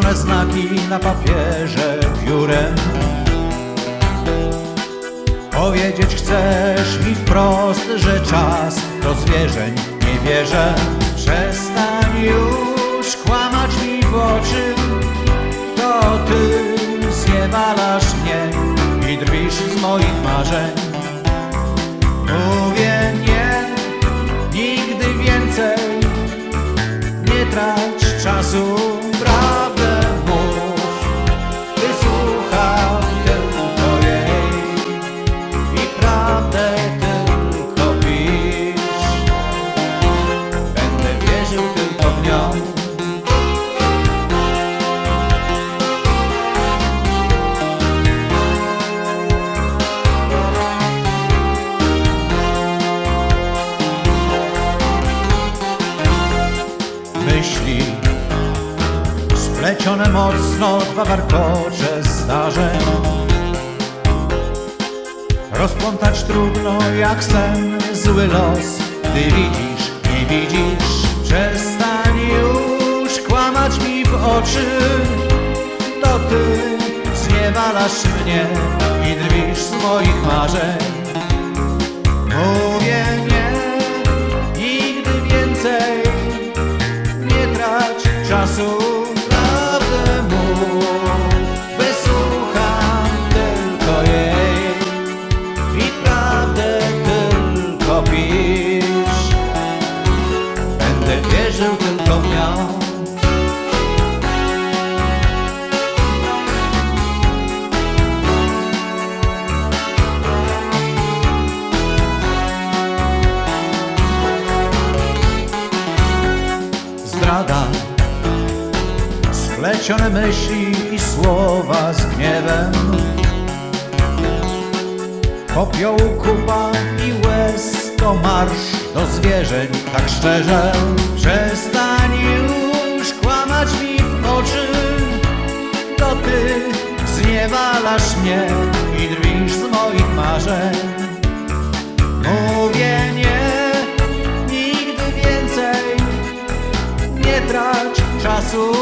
kredki na papierze piórem Powiedzieć chcesz mi wprost, że czas do zwierzeń nie wierzę Przestań już kłamać mi w oczy To ty zniewalasz mnie i drwisz z moich marzeń. Mówię nie, nigdy więcej Nie trać czasu, myśli. Splecione mocno dwa warkocze zdarzeń Rozplątać trudno jak sen zły los Gdy widzisz, nie widzisz. Przestań już kłamać mi w oczy. To ty zniewalasz mnie i drwisz z moich marzeń. Mówię Zdrada Splecione myśli i słowa z gniewem. Popiołu kupa i łez to marsz do zwierzeń Tak szczerze. Przestań już kłamać mi w oczy To ty zniewalasz mnie i drwisz z moich marzeń czasu,